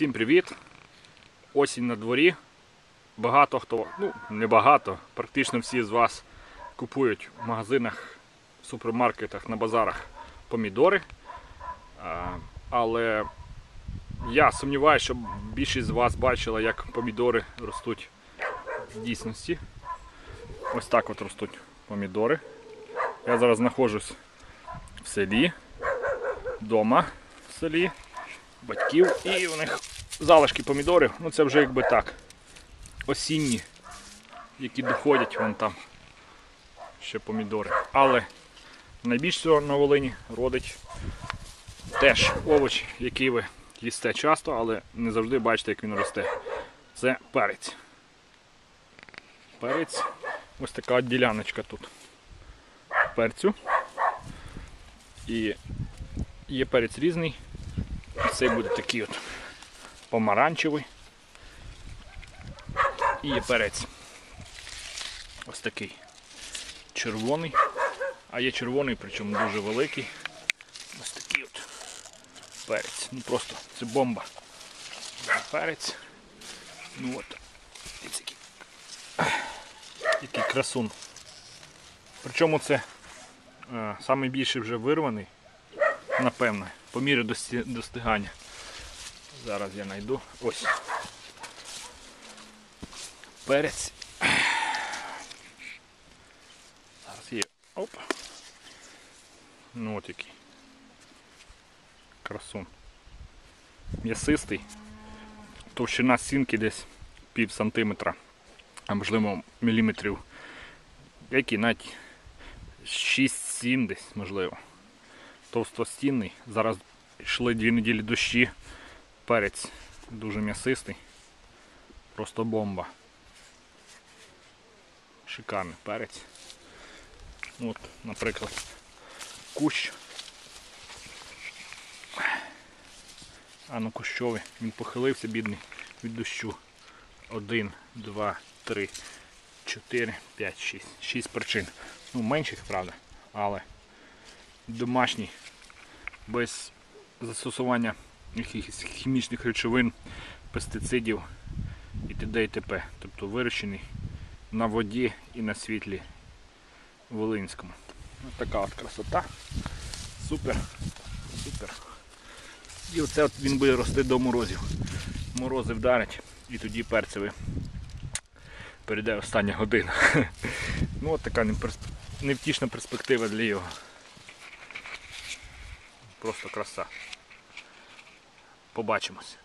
Всім привіт! Осінь на дворі. Багато хто, ну не багато, практично всі з вас купують в магазинах, в супермаркетах, на базарах помідори. Але я сумніваюся, що більшість з вас бачила, як помідори ростуть в дійсності. Ось так от ростуть помідори. Я зараз знаходжусь в селі, вдома в селі, батьків, і у них залишки помідорів. Ну це вже якби так. Осінні, які доходять вон там ще помідори. Але найбільш на Волині родить теж овоч, який ви їсте часто, але не завжди бачите, як він росте. Це перець. Перець. Ось така от діляночка тут. Перцю. І є перець різний. Цей буде такий от помаранчевий. І є перець. Ось такий червоний. А є червоний, причому дуже великий. Ось такий от перець. Ну просто це бомба. Перець. Ну от. Який, який красун. Причому це е, найбільший вже вирваний, напевно, по мірі достигання. Зараз я знайду. Ось. Перець. Зараз є. Оп. Ну от який. Красун. М'ясистий. Товщина сінки десь пів сантиметра, а можливо міліметрів. Які навіть 6-7 десь, можливо. Товстостінний. Зараз йшли дві неділі дощі. Перець дуже м'ясистий. Просто бомба. Шикарний перець. От, наприклад, кущ. А ну кущовий. Він похилився, бідний, від дощу. Один, два, три, чотири, п'ять, шість. Шість причин. Ну, менших, правда, але домашній, без застосування якихось хімічних речовин, пестицидів і т.д. і т.п. Тобто вирощений на воді і на світлі Волинському. Ось така от красота. Супер. Супер. І оце от він буде рости до морозів. Морози вдарять і тоді перцевий перейде остання година. Ну от така невтішна перспектива для його. Просто краса. Побачимось.